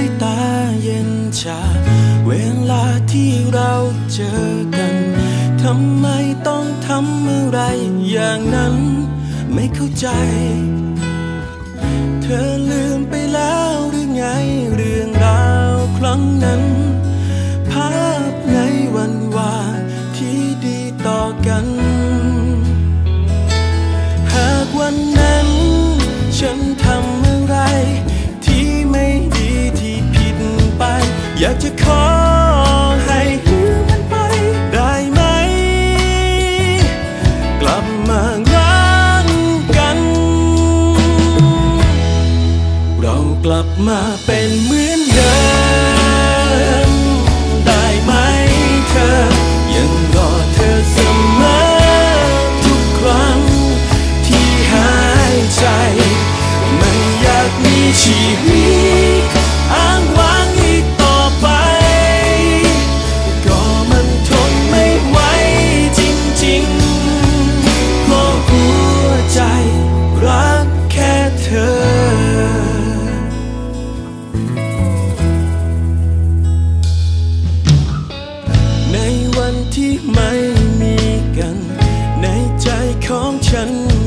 ายตาเย็นชา เวลาที่เราเจอกัน ทำไมต้องทำอะไรอย่างนั้น ไม่เข้าใจ เธอลืมไปแล้วหรือไงเรื่องราวครั้งนั้น จะขอให้ลืมมันไปได้ไหม กลับมารักกัน เรากลับมาเป็นเมือ ที่ไม่มีกัน ในใจของฉัน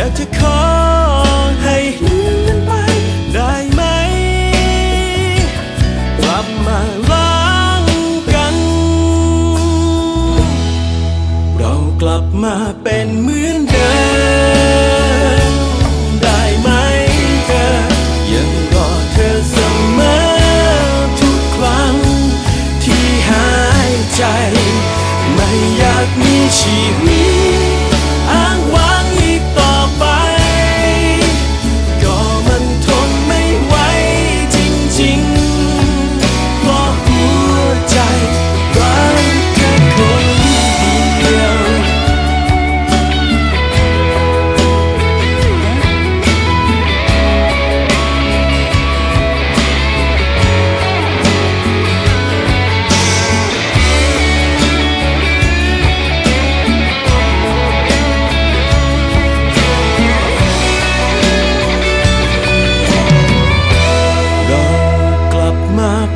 อยากจะขอให้ลืมมันไปได้ไหม กลับมารักกัน เรากลับมาเป็นเหมือนเดิมได้ไหมเธอ ยังรอเธอเสมอทุกครั้ง ที่หายใจ ไม่อยากมีชีวิต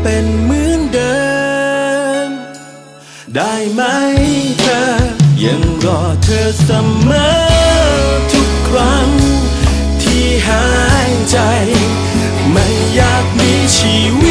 เป็นเหมือนเดิม ได้ไหมเธอ ยังรอเธอเสมอทุกครั้ง ที่หายใจ ไม่อยากมีชีวิต